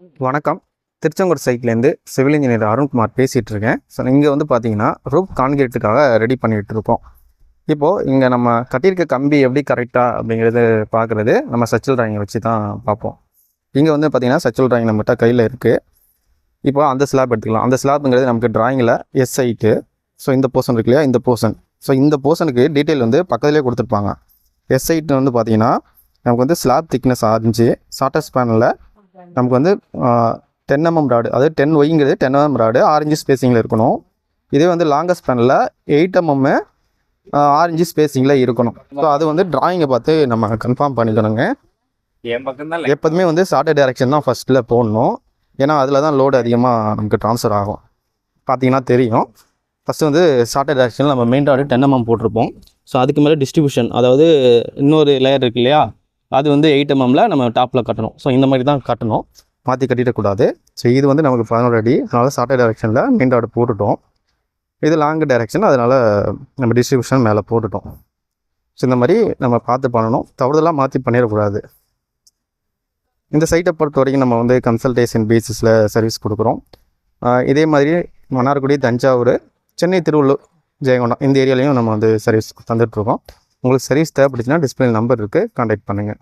வணக்கம். திருச்செங்கோடு சைட்லேருந்து civil engineer Arunkumar பேசிகிட்டு இருக்கேன் ஸோ இங்கே வந்து பார்த்தீங்கன்னா ரூப் கான்கிரீட்டுக்காக ரெடி பண்ணிகிட்டு இருக்கோம் இப்போது இங்கே நம்ம கட்டியிருக்க கம்பி எப்படி கரெக்டாக அப்படிங்கிறது பார்க்குறது நம்ம சச்சல் டிராயிங்கை வச்சு தான் பார்ப்போம். இங்கே வந்து பார்த்தீங்கன்னா சச்சல் டிராயிங் நம்மகிட்ட கையில் இருக்குது இப்போ அந்த ஸ்லாப் எடுத்துக்கலாம். அந்த ஸ்லாப்புங்கிறது நமக்கு டிராயிங்கில் எஸ் ஐட்டு ஸோ இந்த போர்ஷன் இருக்கு இல்லையா? இந்த போர்ஷன் ஸோ இந்த போர்ஷனுக்கு டீட்டெயில் வந்து பக்கத்துலேயே கொடுத்துருப்பாங்க. எஸ் ஐட்டு வந்து பார்த்தீங்கன்னா நமக்கு வந்து ஸ்லாப் திக்னஸ் ஆரஞ்சு ஷார்ட்டஸ்ட் பேனலில் நமக்கு வந்து டென் எம்எம் ராடு அதாவது டென் ஒய்ங்கிறது டென் எம்எம் ராடு ஆரஞ்சு ஸ்பேசிங்கில் இருக்கணும். இதே வந்து லாங்கஸ்ட் ஸ்பேனில் எயிட் எம்எம் ஆரஞ்சு ஸ்பேசிங்கில் இருக்கணும். ஸோ அது வந்து டிராயிங்கை பார்த்து நம்ம கன்ஃபார்ம் பண்ணிக்கணுங்க. எப்போதுமே வந்து ஷார்ட்டர் டைரக்ஷன் தான் ஃபஸ்ட்டில் போடணும். ஏன்னா அதில் தான் லோடு அதிகமாக நமக்கு ட்ரான்ஸ்ஃபர் ஆகும். பார்த்தீங்கன்னா தெரியும். ஃபஸ்ட்டு வந்து ஷார்ட்டர் டைரக்ஷனில் நம்ம மெயின் ராடு டென் எம்எம் போட்டிருப்போம். ஸோ அதுக்கு மேலே டிஸ்ட்ரிபியூஷன் அதாவது இன்னொரு லேயர் இருக்கு இல்லையா? அது வந்து எயிட் எம்எம்ல நம்ம டாப்பில் கட்டணும். ஸோ இந்த மாதிரி தான் கட்டணும். மாற்றி கட்டிடக்கூடாது. ஸோ இது வந்து நமக்கு பதினோரு அடி அதனால் சாட்டை டேரெக்ஷனில் மெயின் ராடு போட்டுட்டோம். இது லாங் டைரக்ஷன் அதனால் நம்ம டிஸ்ட்ரிபியூஷன் மேலே போட்டுட்டோம். ஸோ இந்த மாதிரி நம்ம பார்த்து பண்ணணும். தவறுதலாக மாற்றி பண்ணிடக்கூடாது. இந்த சைட்டை பொறுத்த வரைக்கும் நம்ம வந்து கன்சல்டேஷன் பேசிஸில் சர்வீஸ் கொடுக்குறோம். இதே மாதிரி மன்னார்குடி தஞ்சாவூர் சென்னை திருவள்ளூர் ஜெயங்கொண்டம் இந்த ஏரியாலையும் நம்ம வந்து சர்வீஸ் தந்துட்டுருக்கோம் உங்களுக்கு சர்வீஸ் தேவைப்படுச்சுன்னா டிஸ்பிளே நம்பர் இருக்குது கான்டாக்ட் பண்ணுங்கள்